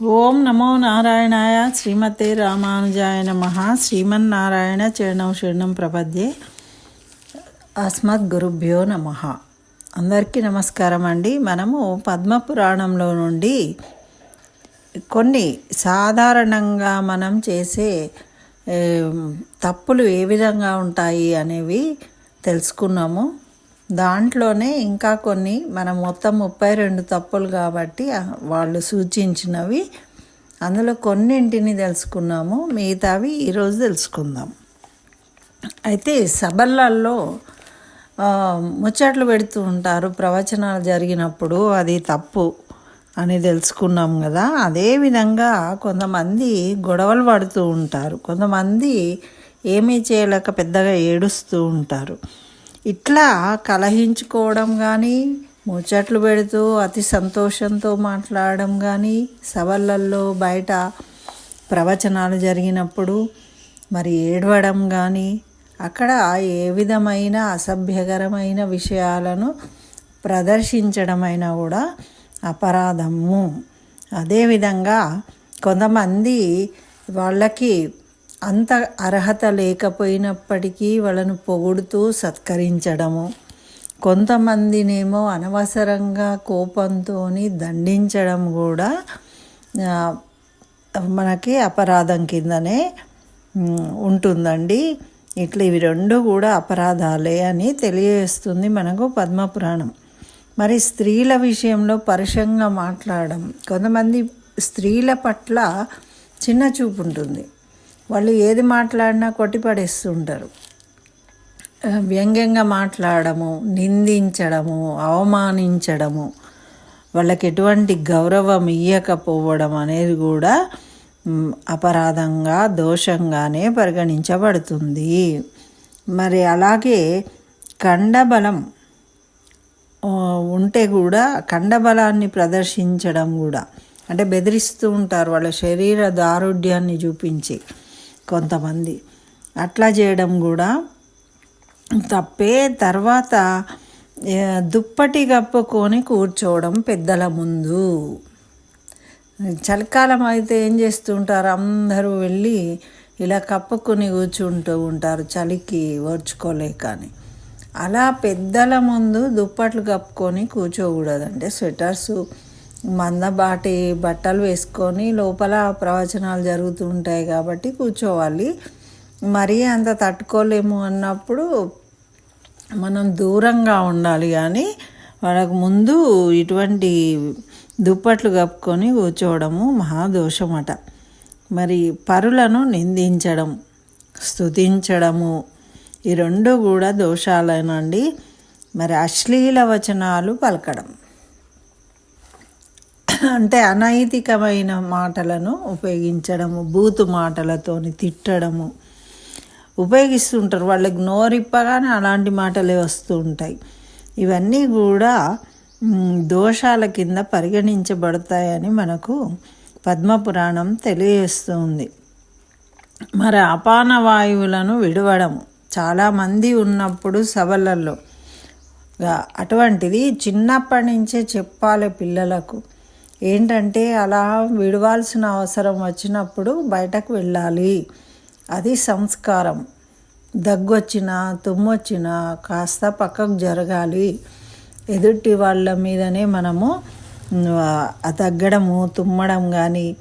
ఓం నమో నారాయణాయ శ్రీమతే రామానుజాయ నమ. శ్రీమన్నారాయణ చరణం శరణం ప్రపద్యే. అస్మద్ గురుభ్యో నమ. అందరికీ నమస్కారం అండి. మనము పద్మపురాణంలో నుండి కొన్ని సాధారణంగా మనం చేసే తప్పులు ఏ విధంగా ఉంటాయి అనేవి తెలుసుకున్నాము. దాంట్లోనే ఇంకా కొన్ని మనం మొత్తం ముప్పై రెండు తప్పులు కాబట్టి వాళ్ళు సూచించినవి. అందులో కొన్నింటిని తెలుసుకున్నాము మిగతావి ఈరోజు తెలుసుకుందాం. అయితే సభలల్లో ముచ్చట్లు పెడుతూ ఉంటారు ప్రవచనాలు జరిగినప్పుడు అది తప్పు అని తెలుసుకున్నాం కదా. అదేవిధంగా కొంతమంది గొడవలు పడుతూ ఉంటారు కొంతమంది ఏమీ చేయలేక పెద్దగా ఏడుస్తూ ఉంటారు. ఇట్లా కలహించుకోవడం కానీ ముచ్చట్లు పెడుతూ అతి సంతోషంతో మాట్లాడడం కానీ సభలల్లో బయట ప్రవచనాలు జరిగినప్పుడు మరి ఏడవడం కానీ అక్కడ ఏ విధమైన అసభ్యకరమైన విషయాలను ప్రదర్శించడమైనా కూడా అపరాధము. అదేవిధంగా కొంతమంది వాళ్ళకి అంత అర్హత లేకపోయినప్పటికీ వాళ్ళను పొగుడుతూ సత్కరించడము. కొంతమందినేమో అనవసరంగా కోపంతో దండించడం కూడా మనకి అపరాధం కిందనే ఉంటుందండి. ఇట్లా ఇవి రెండు కూడా అపరాధాలే అని తెలియజేస్తుంది మనకు పద్మపురాణం. మరి స్త్రీల విషయంలో పరుషంగా మాట్లాడడం కొంతమంది స్త్రీల పట్ల చిన్న చూపు ఉంటుంది వాళ్ళు ఏది మాట్లాడినా కొట్టిపడేస్తుంటారు. వ్యంగ్యంగా మాట్లాడము నిందించడము అవమానించడము వాళ్ళకి ఎటువంటి గౌరవం ఇయ్యకపోవడం అనేది కూడా అపరాధంగా దోషంగానే పరిగణించబడుతుంది. మరి అలాగే కండబలం ఉంటే కూడా కండబలాన్ని ప్రదర్శించడం కూడా అంటే బెదిరిస్తూ ఉంటారు వాళ్ళ శరీర దారుఢ్యాన్ని చూపించి. కొంతమంది. అట్లా చేయడం కూడా తప్పే. తర్వాత దుప్పటి కప్పుకొని కూర్చోవడం పెద్దల ముందు. చలికాలం అయితే ఏం చేస్తుంటారు? అందరూ వెళ్ళి ఇలా కప్పుకొని కూర్చుంటూ ఉంటారు చలికి ఓర్చుకోలేకని. అలా పెద్దల ముందు దుప్పట్లు కప్పుకొని కూర్చోకూడదంటే స్వెటర్సు స్వెటర్స్ మందబాటి బట్టలు వేసుకొని లోపల ప్రవచనాలు జరుగుతూ ఉంటాయి కాబట్టి కూర్చోవాలి. మరీ అంత తట్టుకోలేము అన్నప్పుడు మనం దూరంగా ఉండాలి కానీ వాళ్ళకు ముందు ఇటువంటి దుప్పట్లు కప్పుకొని కూర్చోవడము మహాదోషమట మరి పరులను నిందించడం స్తుతించడము ఈ రెండు కూడా దోషాలేనండి. మరి అశ్లీల వచనాలు పలకడం. అంటే అనైతికమైన మాటలను ఉపయోగించడము బూతు మాటలతోని తిట్టడము. ఉపయోగిస్తుంటారు. వాళ్ళకి నోరిప్పగానే అలాంటి మాటలే వస్తూ ఉంటాయి. ఇవన్నీ కూడా దోషాల కింద పరిగణించబడతాయని మనకు పద్మపురాణం తెలియజేస్తుంది. మరి అపాన వాయువులను విడవడము. చాలామంది ఉన్నప్పుడు సభలలో అటువంటిది చిన్నప్పటి నుంచే చెప్పాలి పిల్లలకు. ఏంటంటే అలా విడవాల్సిన అవసరం వచ్చినప్పుడు బయటకు వెళ్ళాలి. అది సంస్కారం. దగ్గొచ్చినా తుమ్మొచ్చినా కాస్త పక్కకు జరగాలి. ఎదుటి వాళ్ళ మీదనే మనము తగ్గడము తుమ్మడం కానీ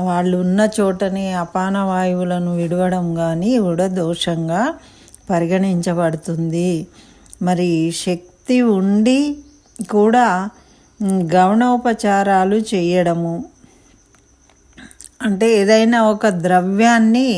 వాళ్ళు ఉన్న చోటనే అపాన వాయువులను విడవడం కానీ కూడా దోషంగా పరిగణించబడుతుంది. మరి శక్తి ఉండి కూడా ఉమ్, గౌణోపచారాలు చేయడము. అంటే ఏదైనా ఒక ద్రవ్యాన్ని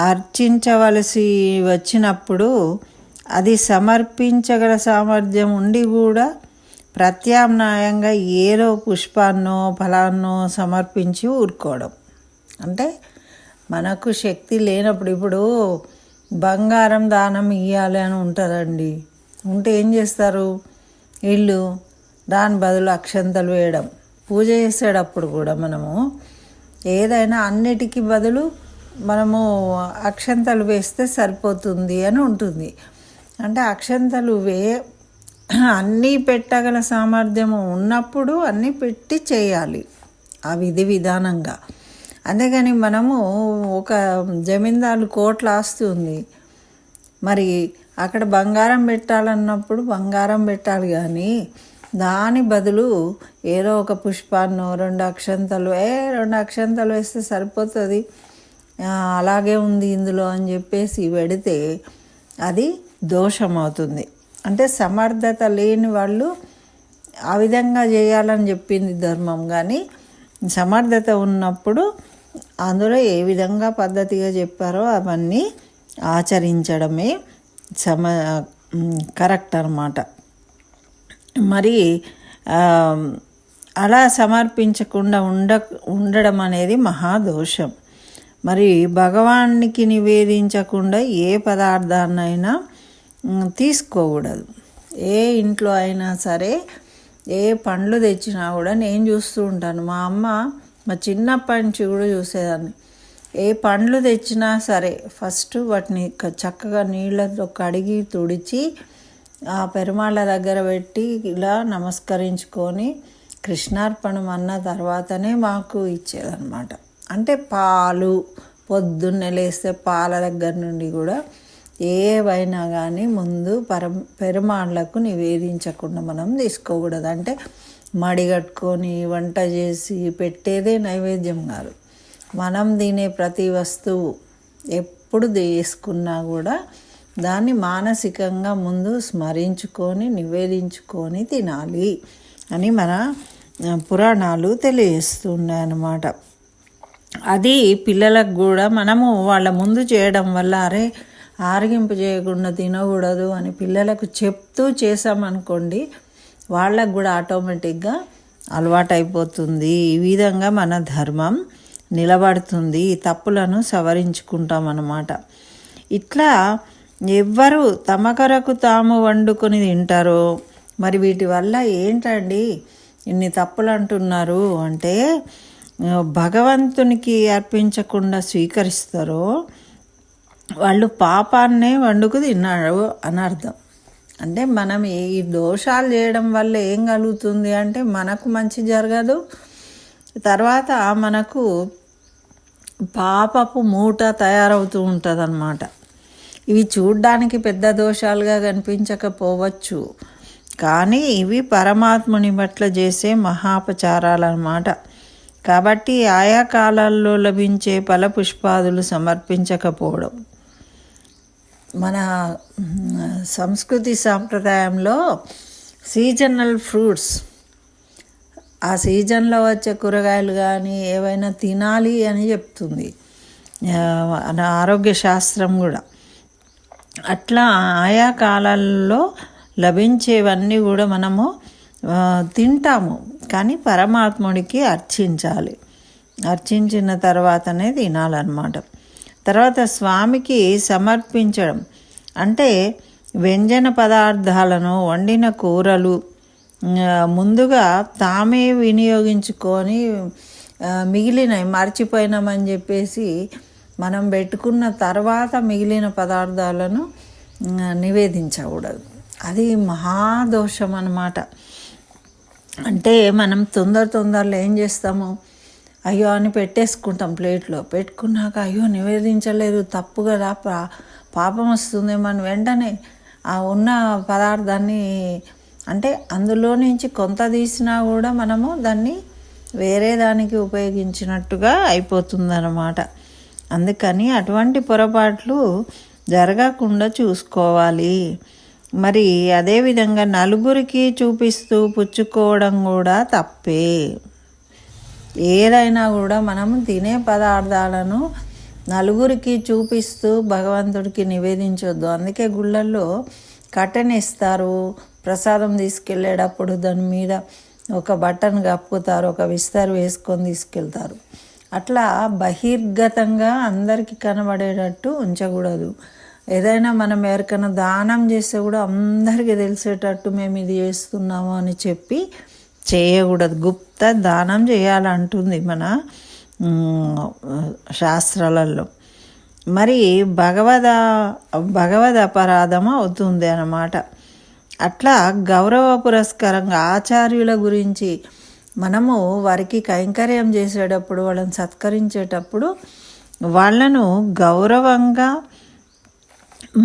అర్చించవలసి వచ్చినప్పుడు అది సమర్పించగల సామర్థ్యం ఉండి కూడా ప్రత్యామ్నాయంగా ఏదో పుష్పాన్నో ఫలాన్నో సమర్పించి ఊరుకోవడం. అంటే మనకు శక్తి లేనప్పుడు ఇప్పుడు బంగారం దానం ఇవ్వాలి అని ఉంటుందండి. ఉంటే ఏం చేస్తారు? వీళ్ళు దాని బదులు అక్షంతలు వేయడం. పూజ చేసేటప్పుడు కూడా మనము ఏదైనా అన్నిటికీ బదులు మనము అక్షంతలు వేస్తే సరిపోతుంది అని ఉంటుంది. అంటే అక్షంతలు వే అన్నీ పెట్టగల సామర్థ్యము ఉన్నప్పుడు అన్నీ పెట్టి చేయాలి. ఆ విధి విధానంగా. అంతేగాని మనము ఒక జమీందారు కోట్ల ఆస్తి ఉంది. మరి అక్కడ బంగారం పెట్టాలన్నప్పుడు బంగారం పెట్టాలి కానీ దాని బదులు ఏదో ఒక పుష్పాన్నో రెండు అక్షంతలు ఏ రెండు అక్షంతలు వేస్తే సరిపోతుంది. అలాగే ఉంది ఇందులో అని చెప్పేసి పెడితే అది దోషం అవుతుంది అంటే సమర్థత లేని వాళ్ళు ఆ విధంగా చేయాలని చెప్పింది ధర్మం. కానీ సమర్థత ఉన్నప్పుడు అందులో ఏ విధంగా పద్ధతిగా చెప్పారో అవన్నీ ఆచరించడమే సమ కరెక్ట్ అనమాట మరి అలా సమర్పించకుండా ఉండ ఉండడం అనేది మహాదోషం మరి భగవానికి నివేదించకుండా ఏ పదార్థాన్నైనా తీసుకోకూడదు. ఏ ఇంట్లో అయినా సరే ఏ పండ్లు తెచ్చినా కూడా నేను చూస్తూ ఉంటాను. మా అమ్మ మా చిన్నప్పటి నుంచి కూడా చూసేదాన్ని. ఏ పండ్లు తెచ్చినా సరే ఫస్ట్ వాటిని చక్కగా నీళ్ళతో కడిగి తుడిచి ఆ పెరుమాళ్ళ దగ్గర పెట్టి ఇలా నమస్కరించుకొని కృష్ణార్పణం అన్న తర్వాతనే మాకు ఇచ్చేదన్నమాట. అంటే పాలు పొద్దున్నే లేస్తే పాల దగ్గర నుండి కూడా ఏవైనా కానీ ముందు పర పెరుమాళ్ళకు నివేదించకుండా మనం తీసుకోకూడదు. అంటే మడి కట్టుకొని వంట చేసి పెట్టేదే నైవేద్యం కాదు. మనం తినే ప్రతి వస్తువు ఎప్పుడు తీసుకున్నా కూడా దాన్ని మానసికంగా ముందు స్మరించుకొని నివేదించుకొని తినాలి అని మన పురాణాలు తెలియజేస్తున్నాయి అన్నమాట అది పిల్లలకు కూడా మనము వాళ్ళ ముందు చేయడం వల్ల అరే ఆరగింపు చేయకుండా తినకూడదు అని పిల్లలకు చెప్తూ చేసామనుకోండి వాళ్ళకు కూడా ఆటోమేటిక్గా అలవాటైపోతుంది. ఈ విధంగా మన ధర్మం నిలబడుతుంది. ఈ తప్పులను సవరించుకుంటాం అన్నమాట ఇట్లా ఎవ్వరు తమ కొరకు తాము వండుకొని తింటారో. మరి వీటి వల్ల ఏంటండి? ఇన్ని తప్పులు అంటున్నారు అంటే భగవంతునికి అర్పించకుండా స్వీకరిస్తారో. వాళ్ళు పాపాన్నే వండుకు తిన్నారు అని అర్థం. అంటే మనం ఈ దోషాలు చేయడం వల్ల ఏం కలుగుతుంది అంటే మనకు మంచి జరగదు. తర్వాత మనకు పాపపు మూట తయారవుతూ ఉంటుంది అన్నమాట ఇవి చూడ్డానికి పెద్ద దోషాలుగా కనిపించకపోవచ్చు. కానీ ఇవి పరమాత్ముని పట్ల చేసే మహాపచారాలు అన్నమాట కాబట్టి ఆయా కాలాల్లో లభించే ఫల పుష్పాదులు సమర్పించకపోవడం. మన సంస్కృతి సాంప్రదాయంలో సీజనల్ ఫ్రూట్స్ ఆ సీజన్లో వచ్చే కూరగాయలు కానీ ఏవైనా తినాలి అని చెప్తుంది. మన ఆరోగ్య శాస్త్రం కూడా. అట్లా ఆయా కాలాల్లో లభించేవన్నీ కూడా మనము తింటాము. కానీ పరమాత్ముడికి అర్చించాలి. అర్చించిన తర్వాతనే తినాలన్నమాట. తర్వాత స్వామికి సమర్పించడం. అంటే వ్యంజన పదార్థాలను వండిన కూరలు ముందుగా తామే వినియోగించుకొని మిగిలినవి మర్చిపోయినామని చెప్పేసి మనం పెట్టుకున్న తర్వాత మిగిలిన పదార్థాలను నివేదించకూడదు. అది మహాదోషం అన్నమాట. అంటే మనం తొందర తొందరలో ఏం చేస్తాము? అయ్యో అని పెట్టేసుకుంటాం ప్లేట్లో. పెట్టుకున్నాక అయ్యో నివేదించలేదు తప్పు కదా పా పాపం వస్తుంది అని వెంటనే ఆ ఉన్న పదార్థాన్ని అంటే అందులో నుంచి కొంత తీసినా కూడా మనము దాన్ని వేరే దానికి ఉపయోగించినట్టుగా అయిపోతుందన్నమాట. అందుకని అటువంటి పొరపాట్లు జరగకుండా చూసుకోవాలి. మరి అదేవిధంగా నలుగురికి చూపిస్తూ పుచ్చుకోవడం కూడా తప్పే. ఏదైనా కూడా మనం తినే పదార్థాలను నలుగురికి చూపిస్తూ భగవంతుడికి నివేదించొద్దు. అందుకే గుళ్ళల్లో కట్టెన్ ఇస్తారు ప్రసాదం తీసుకెళ్ళేటప్పుడు దాని మీద ఒక బటన్ కప్పుతారు ఒక విస్తరు వేసుకొని తీసుకెళ్తారు. అట్లా బహిర్గతంగా అందరికీ కనబడేటట్టు ఉంచకూడదు. ఏదైనా మనం ఎవరికైనా దానం చేస్తే కూడా అందరికీ తెలిసేటట్టు మేము ఇది చేస్తున్నాము అని చెప్పి చేయకూడదు. గుప్త దానం చేయాలంటుంది మన శాస్త్రాలలో. మరి భగవద భగవద్ అపరాధం అవుతుంది అన్నమాట. అట్లా గౌరవ పురస్కారంగా ఆచార్యుల గురించి మనము వారికి కైంకర్యం చేసేటప్పుడు వాళ్ళని సత్కరించేటప్పుడు వాళ్ళను గౌరవంగా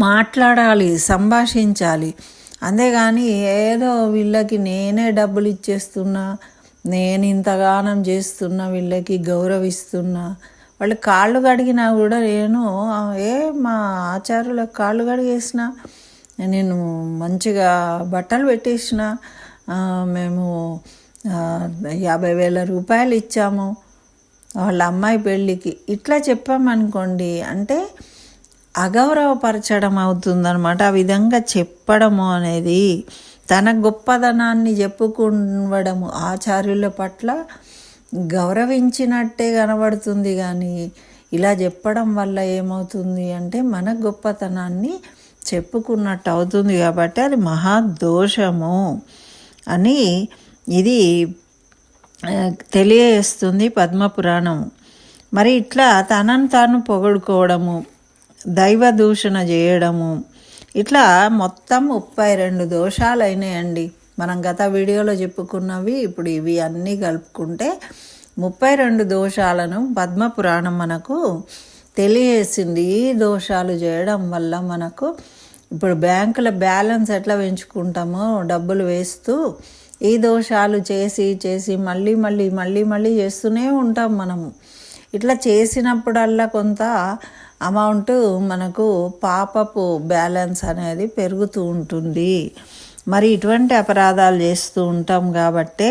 మాట్లాడాలి సంభాషించాలి. అంతేగాని ఏదో వీళ్ళకి నేనే డబ్బులు ఇచ్చేస్తున్నా నేను ఇంతగానం చేస్తున్నా వీళ్ళకి గౌరవిస్తున్నా. వాళ్ళు కాళ్ళు కడిగినా కూడా నేను ఏ మా ఆచారులకు కాళ్ళు కడిగేసిన నేను మంచిగా బట్టలు పెట్టేసిన మేము యాభై వేల రూపాయలు ఇచ్చాము. వాళ్ళ అమ్మాయి పెళ్ళికి. ఇట్లా చెప్పామనుకోండి అంటే అగౌరవపరచడం అవుతుందనమాట ఆ విధంగా చెప్పడము అనేది తన గొప్పదనాన్ని చెప్పుకోవడము ఆచార్యుల పట్ల గౌరవించినట్టే కనబడుతుంది కానీ ఇలా చెప్పడం వల్ల ఏమవుతుంది అంటే మన గొప్పతనాన్ని చెప్పుకున్నట్టు అవుతుంది కాబట్టి అది మహాదోషము అని ఇది తెలియజేస్తుంది పద్మపురాణం. మరి ఇట్లా తనను తాను పొగడుకోవడము దైవ దూషణ చేయడము ఇట్లా మొత్తం ముప్పై రెండు దోషాలు అయినాయండి మనం గత వీడియోలో చెప్పుకున్నవి ఇప్పుడు ఇవి అన్నీ కలుపుకుంటే ముప్పై రెండు దోషాలను పద్మపురాణం మనకు తెలియజేసింది. ఈ దోషాలు చేయడం వల్ల మనకు ఇప్పుడు బ్యాంకుల బ్యాలెన్స్ ఎట్లా పెంచుకుంటామో డబ్బులు వేస్తూ ఈ దోషాలు చేసి చేసి మళ్ళీ మళ్ళీ మళ్ళీ మళ్ళీ చేస్తూనే ఉంటాం మనము. ఇట్లా చేసినప్పుడల్లా కొంత అమౌంట్ మనకు పాపపు బ్యాలెన్స్ అనేది పెరుగుతూ ఉంటుంది. మరి ఇటువంటి అపరాధాలు చేస్తూ ఉంటాం కాబట్టే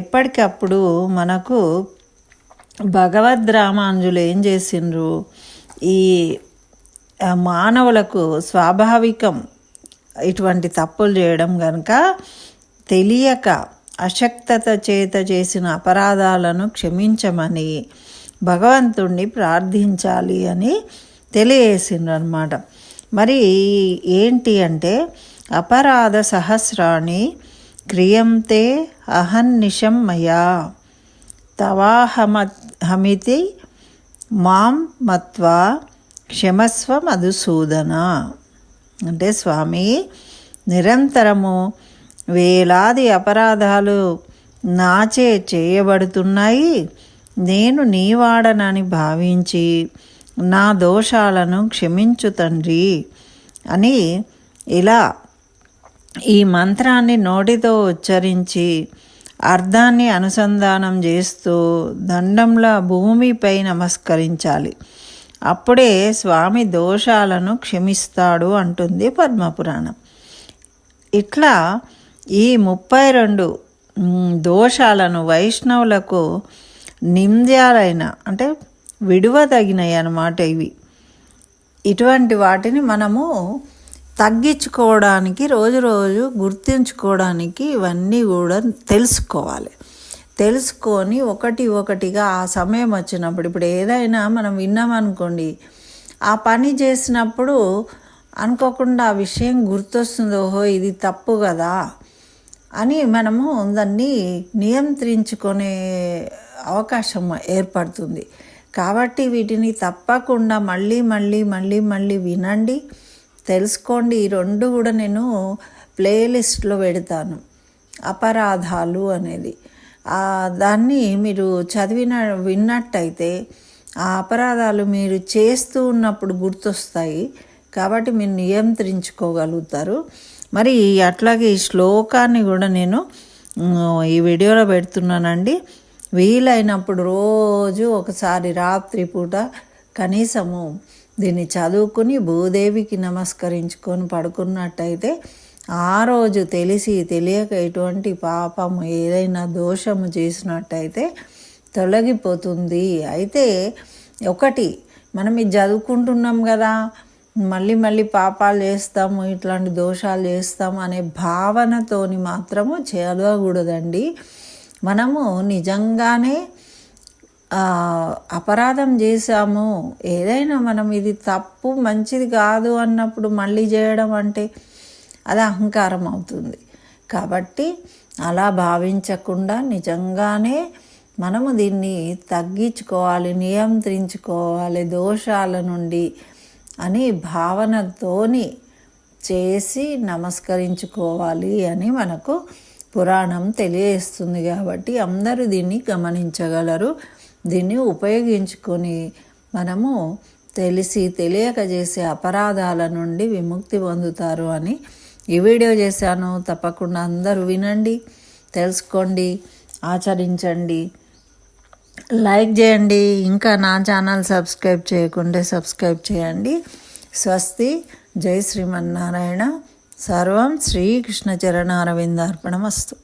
ఎప్పటికప్పుడు మనకు భగవద్ రామాంజులు ఏం చేసిండ్రు? ఈ మానవులకు స్వాభావికం ఇటువంటి తప్పులు చేయడం కనుక తెలియక అశక్తత చేత చేసిన అపరాధాలను క్షమించమని భగవంతుణ్ణి ప్రార్థించాలి అని తెలియజేసిండ్రు అనమాట మరి ఏంటి అంటే అపరాధ సహస్రాన్ని క్రియంతే అహన్నిషం మయా తవాహమ హమితి మాం మత్వా క్షమస్వ మధుసూదన. అంటే స్వామి నిరంతరము వేలాది అపరాధాలు నాచే చేయబడుతున్నాయి. నేను నీవాడనని భావించి నా దోషాలను క్షమించు తండ్రి అని ఇలా ఈ మంత్రాన్ని నోటితో ఉచ్చరించి అర్థాన్ని అనుసంధానం చేస్తూ దండంలా భూమిపై నమస్కరించాలి. అప్పుడే స్వామి దోషాలను క్షమిస్తాడు అంటుంది పద్మపురాణం. ఇట్లా ఈ ముప్పై రెండు దోషాలను వైష్ణవులకు నింద్యాలైన అంటే విడువదగినవి అన్నమాట ఇవి. ఇటువంటి వాటిని మనము తగ్గించుకోవడానికి రోజు రోజు గుర్తించుకోవడానికి ఇవన్నీ కూడా తెలుసుకోవాలి. తెలుసుకొని ఒకటి ఒకటిగా ఆ సమయం వచ్చినప్పుడు ఇప్పుడు ఏదైనా మనం విన్నామనుకోండి ఆ పని చేసినప్పుడు అనుకోకుండా ఆ విషయం గుర్తొస్తుంది ఓహో ఇది తప్పు కదా. అని మనము దాన్ని నియంత్రించుకునే అవకాశం ఏర్పడుతుంది. కాబట్టి వీటిని తప్పకుండా మళ్ళీ మళ్ళీ మళ్ళీ మళ్ళీ వినండి. తెలుసుకోండి. ఈ రెండు కూడా నేను ప్లేలిస్ట్లో పెడతాను. అపరాధాలు అనేది. దాన్ని మీరు చదివిన విన్నట్టయితే ఆ అపరాధాలు మీరు చేస్తూ ఉన్నప్పుడు గుర్తొస్తాయి. కాబట్టి మీరు నియంత్రించుకోగలుగుతారు. మరి అట్లాగే ఈ శ్లోకాన్ని కూడా నేను ఈ వీడియోలో పెడుతున్నానండి. వీలైనప్పుడు రోజు ఒకసారి రాత్రి పూట కనీసము దీన్ని చదువుకుని భూదేవికి నమస్కరించుకొని పడుకున్నట్టయితే ఆ రోజు తెలిసి తెలియక ఎటువంటి పాపము ఏదైనా దోషము చేసినట్టయితే తొలగిపోతుంది. అయితే ఒకటి మనం ఇది చదువుకుంటున్నాం కదా మళ్ళీ మళ్ళీ పాపాలు చేస్తాము ఇట్లాంటి దోషాలు చేస్తాము అనే భావనతోని మాత్రము చదవకూడదండి మనము నిజంగానే అపరాధం చేశాము. ఏదైనా మనం ఇది తప్పు మంచిది కాదు అన్నప్పుడు మళ్ళీ చేయడం అంటే అది అహంకారం అవుతుంది. కాబట్టి అలా భావించకుండా నిజంగానే మనము దీన్ని తగ్గించుకోవాలి నియంత్రించుకోవాలి. దోషాల నుండి అని భావనతోని చేసి నమస్కరించుకోవాలి అని మనకు పురాణం తెలియజేస్తుంది కాబట్టి అందరూ దీన్ని గమనించగలరు. దీన్ని ఉపయోగించుకొని మనము తెలిసి తెలియక చేసే అపరాధాల నుండి విముక్తి పొందుతారు అని ఈ వీడియో చేశాను. తప్పకుండా అందరూ వినండి తెలుసుకోండి ఆచరించండి. లైక్ చేయండి ఇంకా నా ఛానల్ సబ్స్క్రైబ్ చేయకుంటే సబ్స్క్రైబ్ చేయండి. స్వస్తి జై శ్రీమన్నారాయణ. సర్వం శ్రీకృష్ణ వస్తు